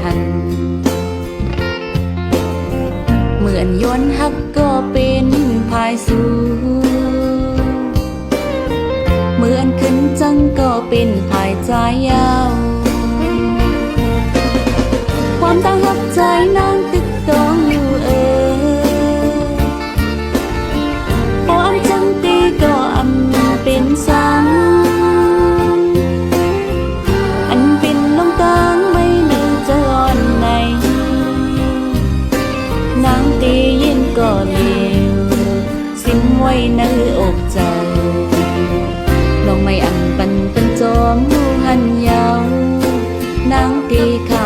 หัน เหมือนย้อนหักก็เป็นภายสูเหมือนขึ้นจังก็เป็นภายใจยาว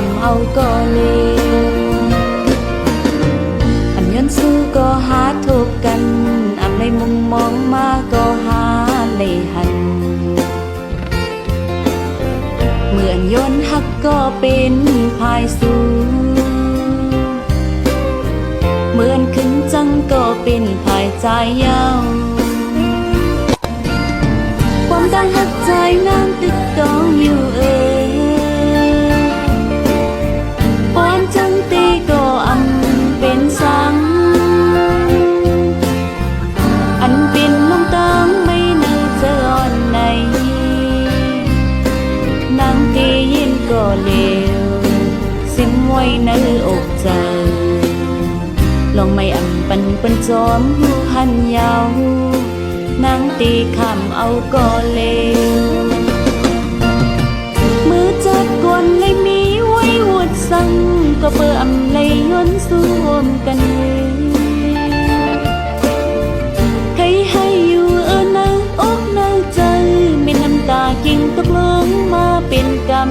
ำเอาก็เลวอันย้อนสู้ก็หาทบกัน อันในมุมมองมาก็หาเลยหัน เหมือนย้อนหักก็เป็นภายสูงเหมือนขึ้นจังก็เป็นภายใจยาวความตั้งหักใจนางตึกตอง ในอกใจลองไม่อันปันปันจอมหูหันยาวนางตีคำเอาก็เลวมือจัดกวนเลยมีไว้หวดสั่งก็เปิ่อำเลยย้อนสวมกันใครให้อยู่เออนาอกนาใจไม่น้ำตากิ่งตกลงมาเป็นกรรม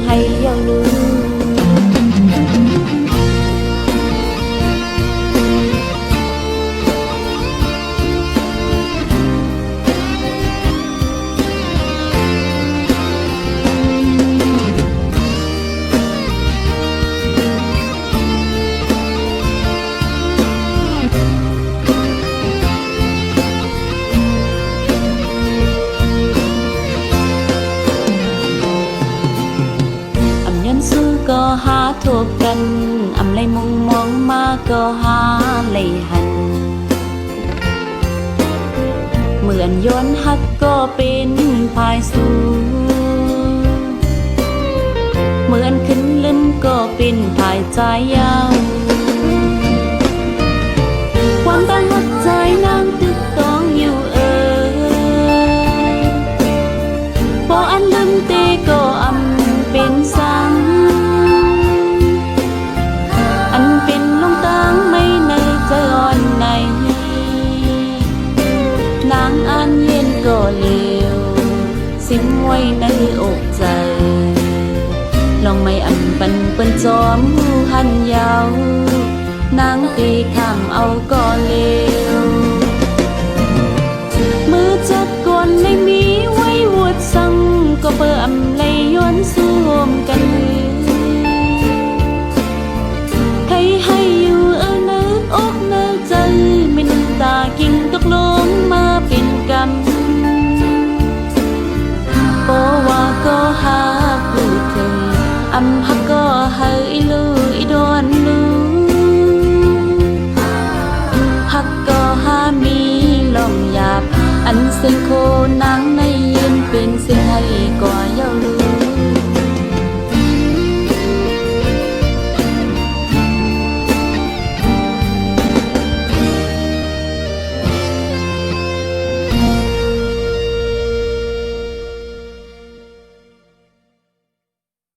หาทบกันอำไลมุงมองมาก็หาเลยหัน เหมือนย้อนหักก็เป็นภายสู่เหมือนขึ้นลืมก็เป็นภายใจยาวความตั้ง ไว้ในอกใจ ลองไม่อันปันเปิ้นจอมหูหันยาวนางตีข้ามเอาก่อนเล สิ้นโคนังในยืนเป็นสิ้นให้ก่อน